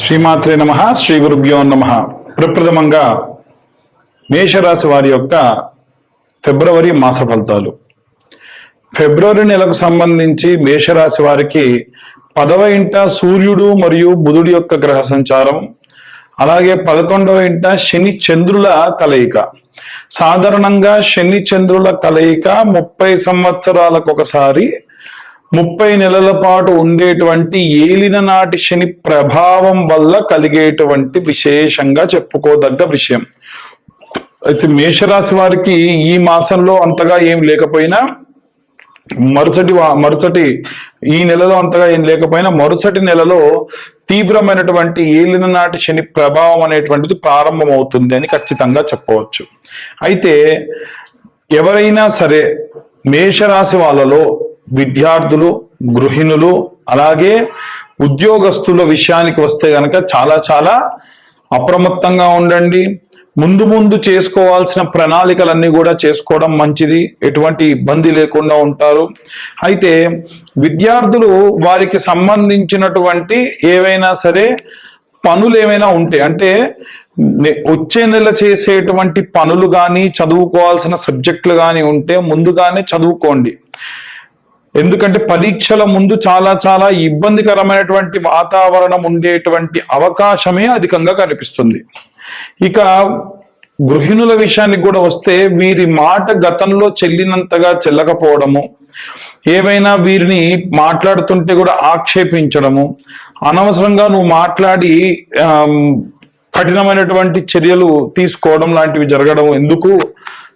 శ్రీమాత్రే నమ శ్రీ గురుభ్యో నమ. ప్రప్రథమంగా మేషరాశి వారి యొక్క ఫిబ్రవరి మాస ఫలితాలు. ఫిబ్రవరి నెలకు సంబంధించి మేషరాశి వారికి పదవ ఇంట సూర్యుడు మరియు బుధుడి యొక్క గ్రహ సంచారం అలాగే పదకొండవ ఇంట శని చంద్రుల కలయిక. సాధారణంగా శని చంద్రుల కలయిక ముప్పై సంవత్సరాలకు ఒకసారి ముప్పై నెలల పాటు ఉండేటువంటి ఏలిన నాటి శని ప్రభావం వల్ల కలిగేటువంటి విశేషంగా చెప్పుకోదగ్గ విషయం. అయితే మేషరాశి వారికి ఈ మాసంలో అంతగా ఏం లేకపోయినా మరుసటి వా- మరుసటి ఈ నెలలో అంతగా ఏం లేకపోయినా మరుసటి నెలలో తీవ్రమైనటువంటి ఏలిన నాటి శని ప్రభావం అనేటువంటిది ప్రారంభమవుతుంది అని ఖచ్చితంగా చెప్పవచ్చు. అయితే ఎవరైనా సరే మేషరాశి వాళ్ళలో విద్యార్థులు గృహిణులు అలాగే ఉద్యోగస్తుల విషయానికి వస్తే గనక చాలా చాలా అప్రమత్తంగా ఉండండి. ముందు ముందు చేసుకోవాల్సిన ప్రణాళికలన్నీ కూడా చేసుకోవడం మంచిది. ఎటువంటి ఇబ్బంది లేకుండా ఉంటారు. అయితే విద్యార్థులు వారికి సంబంధించినటువంటి ఏవైనా సరే పనులు ఏమైనా ఉంటే అంటే వచ్చే నెల చేసేటువంటి పనులు కానీ చదువుకోవాల్సిన సబ్జెక్టులు కానీ ఉంటే ముందుగానే చదువుకోండి. ఎందుకంటే పరీక్షల ముందు చాలా చాలా ఇబ్బందికరమైనటువంటి వాతావరణం ఉండేటువంటి అవకాశమే అధికంగా కనిపిస్తుంది. ఇక గృహిణుల విషయానికి కూడా వస్తే వీరి మాట గతంలో చెల్లినంతగా చెల్లకపోవడము ఏవైనా వీరిని మాట్లాడుతుంటే కూడా ఆక్షేపించడము అనవసరంగా నువ్వు మాట్లాడి కఠినమైనటువంటి చర్యలు తీసుకోవడం లాంటివి జరగడం ఎందుకు?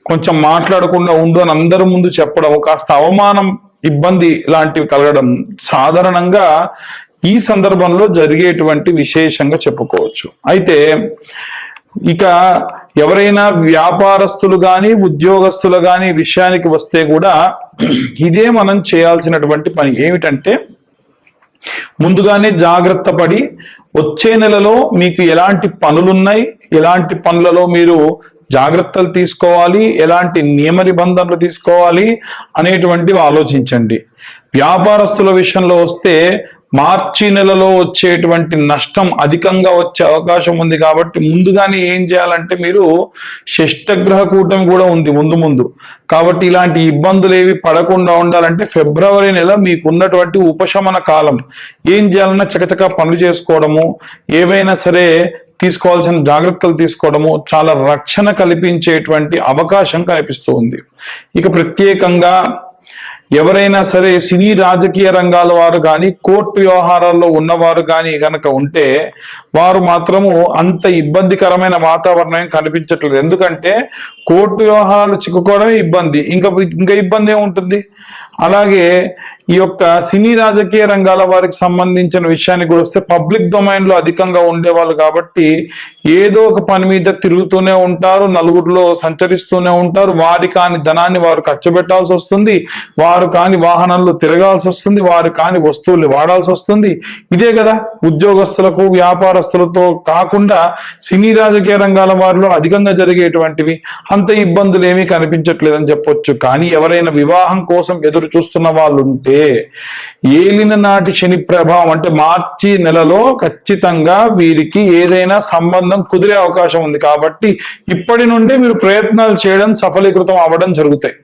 కొంచెం మాట్లాడకుండా ఉండు అని అందరి ముందు చెప్పడం కాస్త అవమానం ఇబ్బంది లాంటివి కలగడం సాధారణంగా ఈ సందర్భంలో జరిగేటువంటి విశేషంగా చెప్పుకోవచ్చు. అయితే ఇక ఎవరైనా వ్యాపారస్తులు కానీ ఉద్యోగస్తులు కానీ విషయానికి వస్తే కూడా ఇదే మనం చేయాల్సినటువంటి పని ఏమిటంటే ముందుగానే జాగ్రత్త పడి వచ్చే నెలలో మీకు ఎలాంటి పనులున్నాయి ఎలాంటి పనులలో మీరు జాగ్రత్తలు తీసుకోవాలి ఎలాంటి నియమ నిబంధనలు తీసుకోవాలి అనేటువంటివి ఆలోచించండి. వ్యాపారస్తుల విషయంలో వస్తే మార్చి నెలలో వచ్చేటువంటి నష్టం అధికంగా వచ్చే అవకాశం ఉంది కాబట్టి ముందుగానే ఏం చేయాలంటే మీరు షష్టగ్రహ కూటమి కూడా ఉంది ముందు ముందు. కాబట్టి ఇలాంటి ఇబ్బందులు ఏవి పడకుండా ఉండాలంటే ఫిబ్రవరి నెల మీకు ఉన్నటువంటి ఉపశమన కాలం. ఏం చేయాలన్నా చకచక పనులు చేసుకోవడము ఏవైనా సరే తీసుకోవాల్సిన జాగ్రత్తలు తీసుకోవడము చాలా రక్షణ కల్పించేటువంటి అవకాశం కనిపిస్తూ ఉంది. ఇక ప్రత్యేకంగా ఎవరైనా సరే సినీ రాజకీయ రంగాల వారు కానీ కోర్టు వ్యవహారాల్లో ఉన్నవారు కానీ కనుక ఉంటే వారు మాత్రము అంత ఇబ్బందికరమైన వాతావరణం కనిపించట్లేదు. ఎందుకంటే కోర్టు వ్యవహారాలు చిక్కుకోవడమే ఇబ్బంది. ఇంకా ఇంకా ఇబ్బంది ఏముంటుంది? అలాగే ఈ యొక్క సినీ రాజకీయ రంగాల వారికి సంబంధించిన విషయానికి కూడా వస్తే పబ్లిక్ డొమైన్లో అధికంగా ఉండేవాళ్ళు కాబట్టి ఏదో ఒక పని మీద తిరుగుతూనే ఉంటారు నలుగురిలో సంచరిస్తూనే ఉంటారు. వారి కాని ధనాన్ని వారు ఖర్చు పెట్టాల్సి వస్తుంది. వారు కాని వాహనాల్లో తిరగాల్సి వస్తుంది. వారు కాని వస్తువులు వాడాల్సి వస్తుంది. ఇదే కదా ఉద్యోగస్తులకు వ్యాపారస్తులతో కాకుండా సినీ రాజకీయ రంగాల వారిలో అధికంగా జరిగేటువంటివి. అంత ఇబ్బందులు ఏమీ కనిపించట్లేదని చెప్పొచ్చు. కానీ ఎవరైనా వివాహం కోసం ఎదురు చూస్తున్న వాళ్ళు ఉంటే ఏలిన నాటి శని ప్రభావం అంటే మార్చి నెలలో ఖచ్చితంగా వీరికి ఏదైనా సంబంధం కుదిరే అవకాశం ఉంది కాబట్టి ఇప్పటి నుండి మీరు ప్రయత్నాలు చేయడం సఫలీకృతం అవ్వడం జరుగుతాయి.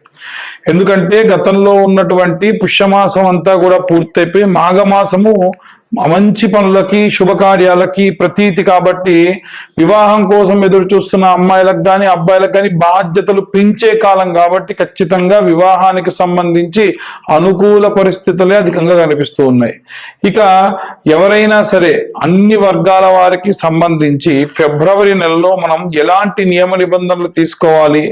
ఎందుకంటే గతంలో ఉన్నటువంటి పుష్యమాసం అంతా కూడా పూర్తయిపోయి మాఘమాసము మంచి పనులకి శుభకార్యాలకి ప్రతీతి కాబట్టి వివాహం కోసం ఎదురు చూస్తున్న అమ్మాయిలకు కానీ అబ్బాయిలకు కానీ బాధ్యతలు పెంచే కాలం కాబట్టి ఖచ్చితంగా వివాహానికి సంబంధించి అనుకూల పరిస్థితులే అధికంగా కనిపిస్తూ ఉన్నాయి. ఇక ఎవరైనా సరే అన్ని వర్గాల వారికి సంబంధించి ఫిబ్రవరి నెలలో మనం ఎలాంటి నియమ నిబంధనలు తీసుకోవాలి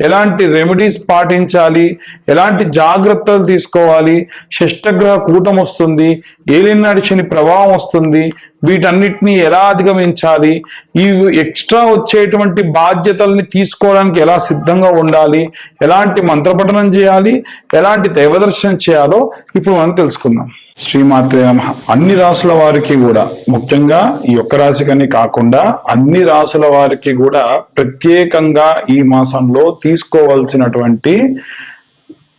ఎలాంటి రెమెడీస్ పాటించాలి ఎలాంటి జాగ్రత్తలు తీసుకోవాలి షష్టగ్రహ కూటం వస్తుంది ఏలినాటి శని ప్రభావం వస్తుంది వీటన్నిటిని ఎలా అధిగమించాలి ఈ ఎక్స్ట్రా వచ్చేటువంటి బాధ్యతల్ని తీసుకోవడానికి ఎలా సిద్ధంగా ఉండాలి ఎలాంటి మంత్రపఠనం చేయాలి ఎలాంటి దైవదర్శనం చేయాలో ఇప్పుడు మనం తెలుసుకుందాం. శ్రీమాత్రే నమ. అన్ని రాసుల వారికి కూడా ముఖ్యంగా ఈ ఒక్క రాశికని కాకుండా అన్ని రాసుల వారికి కూడా ప్రత్యేకంగా ఈ మాసంలో తీసుకోవాల్సినటువంటి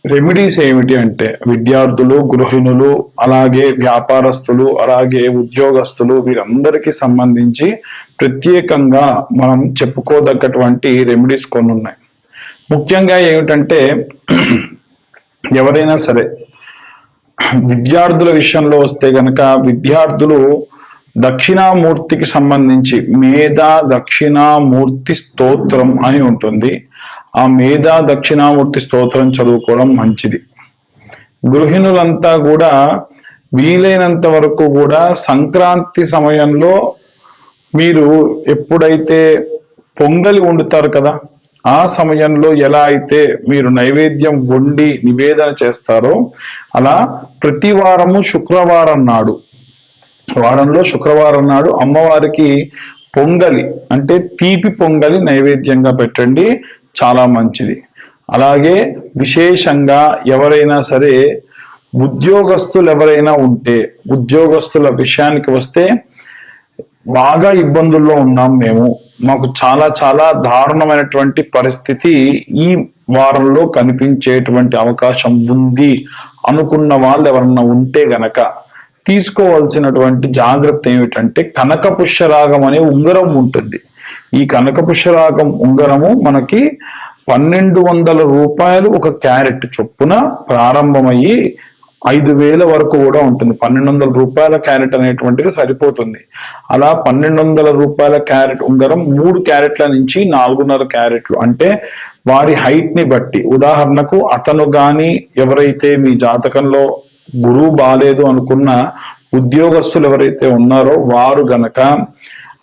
రెమెడీస్ ఏమిటి అంటే విద్యార్థులు గృహిణులు అలాగే వ్యాపారస్తులు అలాగే ఉద్యోగస్తులు వీరందరికీ సంబంధించి ప్రత్యేకంగా మనం చెప్పుకోదగ్గటువంటి రెమెడీస్ కొన్ని ఉన్నాయి. ముఖ్యంగా ఏమిటంటే ఎవరైనా సరే విద్యార్థుల విషయంలో వస్తే గనక విద్యార్థులు దక్షిణామూర్తికి సంబంధించి మేధా దక్షిణామూర్తి స్తోత్రం అని ఉంటుంది. ఆ మేధా దక్షిణామూర్తి స్తోత్రం చదువుకోవడం మంచిది. గృహిణులంతా కూడా వీలైనంత వరకు కూడా సంక్రాంతి సమయంలో మీరు ఎప్పుడైతే పొంగలి వండుతారు కదా ఆ సమయంలో ఎలా అయితే మీరు నైవేద్యం వండి నివేదన చేస్తారో అలా ప్రతి వారము శుక్రవారం నాడు వారంలో శుక్రవారం నాడు అమ్మవారికి పొంగలి అంటే తీపి పొంగలి నైవేద్యంగా పెట్టండి. చాలా మంచిది. అలాగే విశేషంగా ఎవరైనా సరే ఉద్యోగస్తులు ఎవరైనా ఉంటే ఉద్యోగస్తుల విషయానికి వస్తే బాగా ఇబ్బందుల్లో ఉన్నాం మేము. మాకు చాలా చాలా దారుణమైనటువంటి పరిస్థితి ఈ వారంలో కనిపించేటువంటి అవకాశం ఉంది అనుకున్న వాళ్ళు ఎవరన్నా ఉంటే గనక. తీసుకోవాల్సినటువంటి జాగ్రత్త ఏమిటంటే కనక పుష్యరాగం అనే ఉంగరం ఉంటుంది. ఈ కనకపుషరాగం ఉంగరము మనకి పన్నెండు వందల రూపాయలు ఒక క్యారెట్ చొప్పున ప్రారంభమయ్యి ఐదు వేల వరకు కూడా ఉంటుంది. పన్నెండు వందల రూపాయల క్యారెట్ అనేటువంటిది సరిపోతుంది. అలా పన్నెండు వందల రూపాయల క్యారెట్ ఉంగరం మూడు క్యారెట్ల నుంచి నాలుగున్నర క్యారెట్లు. అంటే వారి హైట్ని బట్టి. ఉదాహరణకు అతను గాని ఎవరైతే మీ జాతకంలో గురువు బాలేదు అనుకున్న ఉద్యోగస్తులు ఎవరైతే ఉన్నారో వారు గనక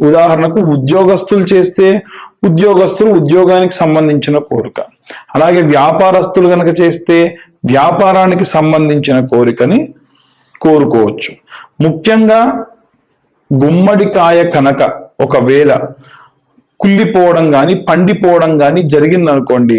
ఉదాహరణకు ఉద్యోగస్తులు చేస్తే ఉద్యోగస్తులు ఉద్యోగానికి సంబంధించిన కోరిక. అలాగే వ్యాపారస్తులు కనుక చేస్తే వ్యాపారానికి సంబంధించిన కోరికని కోరుకోవచ్చు. ముఖ్యంగా గుమ్మడికాయ కనుక ఒకవేళ కుళ్ళిపోవడం కానీ పండిపోవడం కానీ జరిగింది అనుకోండి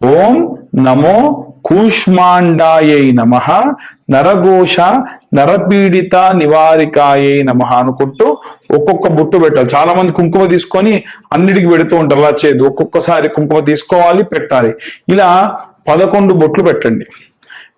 ఓం నమో కూష్మాండాయై నమ నరఘోష నరపీడిత నివారికాయై నమ అనుకుంటూ ఒక్కొక్క బొట్టు పెట్టాలి. చాలా మంది కుంకుమ తీసుకొని అన్నిటికి పెడుతూ ఉంటారు. అలా చేయదు ఒక్కొక్కసారి కుంకుమ తీసుకోవాలి పెట్టాలి. ఇలా పదకొండు బొట్లు పెట్టండి.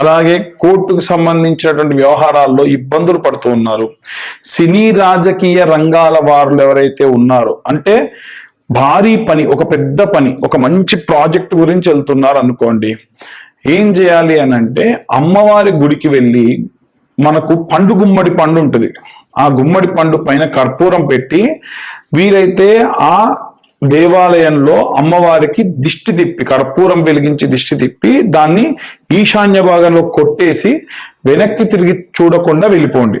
అలాగే కోర్టుకు సంబంధించినటువంటి వ్యవహారాల్లో ఇబ్బందులు పడుతూ ఉన్నారు. సినీ రాజకీయ రంగాల వారు ఎవరైతే ఉన్నారో అంటే భారీ పని ఒక పెద్ద పని ఒక మంచి ప్రాజెక్ట్ గురించి వెళ్తున్నారు అనుకోండి ఏం చేయాలి అని అంటే అమ్మవారి గుడికి వెళ్ళి మనకు పండు గుమ్మడి పండు ఉంటుంది. ఆ గుమ్మడి పండు పైన కర్పూరం పెట్టి వీరైతే ఆ దేవాలయంలో అమ్మవారికి దిష్టి తిప్పి కర్పూరం వెలిగించి దిష్టి తిప్పి దాన్ని ఈశాన్య భాగంలో కొట్టేసి వెనక్కి తిరిగి చూడకుండా వెళ్ళిపోండి.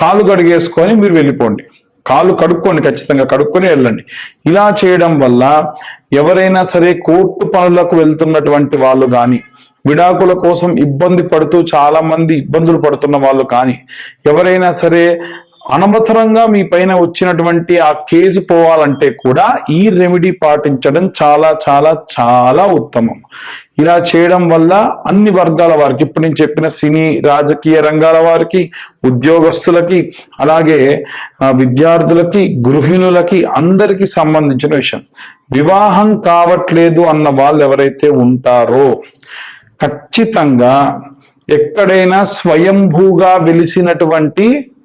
కాలు కడిగేసుకొని మీరు వెళ్ళిపోండి. కాలు కడుక్కోండి ఖచ్చితంగా కడుక్కొని వెళ్ళండి. ఇలా చేయడం వల్ల ఎవరైనా సరే కోర్టు పనులకు వెళ్తున్నటువంటి వాళ్ళు కానీ విడాకుల కోసం ఇబ్బంది పడుతూ చాలా మంది ఇబ్బందులు పడుతున్న వాళ్ళు కానీ ఎవరైనా సరే అనవసరంగా మీ పైన వచ్చినటువంటి ఆ కేసు పోవాలంటే కూడా ఈ రెమెడీ పాటించడం చాలా చాలా చాలా ఉత్తమం. ఇలా చేయడం వల్ల అన్ని వర్గాల వారికి ఇప్పుడు నేను చెప్పిన సినీ రాజకీయ రంగాల వారికి ఉద్యోగస్తులకి అలాగే విద్యార్థులకి గృహిణులకి అందరికి సంబంధించిన విషయం. వివాహం కావట్లేదు అన్న వాళ్ళు ఎవరైతే ఉంటారో ఖచ్చితంగా ఎక్కడైనా స్వయంభూగా వెలిసినటువంటి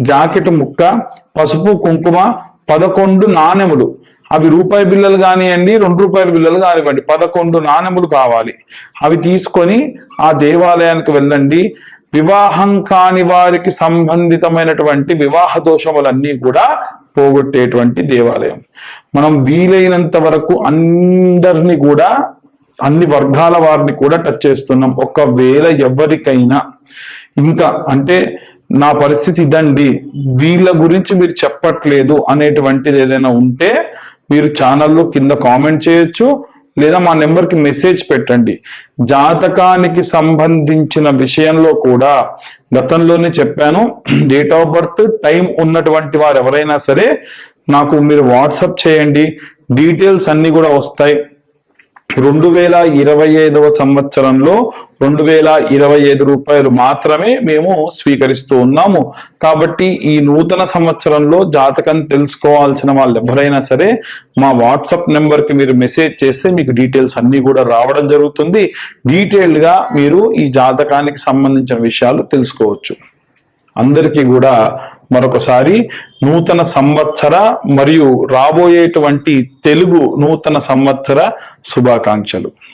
జాకెట్ ముక్క పసుపు కుంకుమ పదకొండు నాణెములు. అవి రూపాయి బిల్లలు కానివ్వండి రెండు రూపాయల బిల్లలు కానివ్వండి. పదకొండు నాణెములు కావాలి. అవి తీసుకొని ఆ దేవాలయానికి వెళ్ళండి. వివాహం కాని వారికి సంబంధితమైనటువంటి వివాహ దోషములన్నీ కూడా పోగొట్టేటువంటి దేవాలయం. మనం వీలైనంత వరకు అందరినీ కూడా అన్ని వర్గాల వారిని కూడా టచ్ చేస్తున్నాం. ఒకవేళ ఎవరికైనా. ఇంకా అంటే నా పరిస్థితి ఇదండి. వీళ్ళ గురించి మీరు చెప్పట్లేదు అనేటువంటిది ఏదైనా ఉంటే మీరు ఛానల్లో కింద కామెంట్ చేయొచ్చు లేదా మా నెంబర్కి మెసేజ్ పెట్టండి. జాతకానికి సంబంధించిన విషయంలో కూడా గతంలోనే చెప్పాను డేట్ ఆఫ్ బర్త్ టైం ఉన్నటువంటి వారు ఎవరైనా సరే నాకు మీరు వాట్సప్ చేయండి. డీటెయిల్స్ అన్ని కూడా వస్తాయి. రెండు వేల ఇరవై ఐదవ సంవత్సరంలో రెండు వేల ఇరవై ఐదు రూపాయలు మాత్రమే మేము స్వీకరిస్తూ ఉన్నాము. కాబట్టి ఈ నూతన సంవత్సరంలో జాతకం తెలుసుకోవాల్సిన వాళ్ళు ఎవరైనా సరే మా వాట్సాప్ నెంబర్కి మీరు మెసేజ్ చేస్తే మీకు డీటెయిల్స్ అన్ని కూడా రావడం జరుగుతుంది. డీటెయిల్డ్గా మీరు ఈ జాతకానికి సంబంధించిన విషయాలు తెలుసుకోవచ్చు. అందరికీ కూడా మరొకసారి నూతన సంవత్సర మరియు రాబోయేటువంటి తెలుగు నూతన సంవత్సర శుభాకాంక్షలు.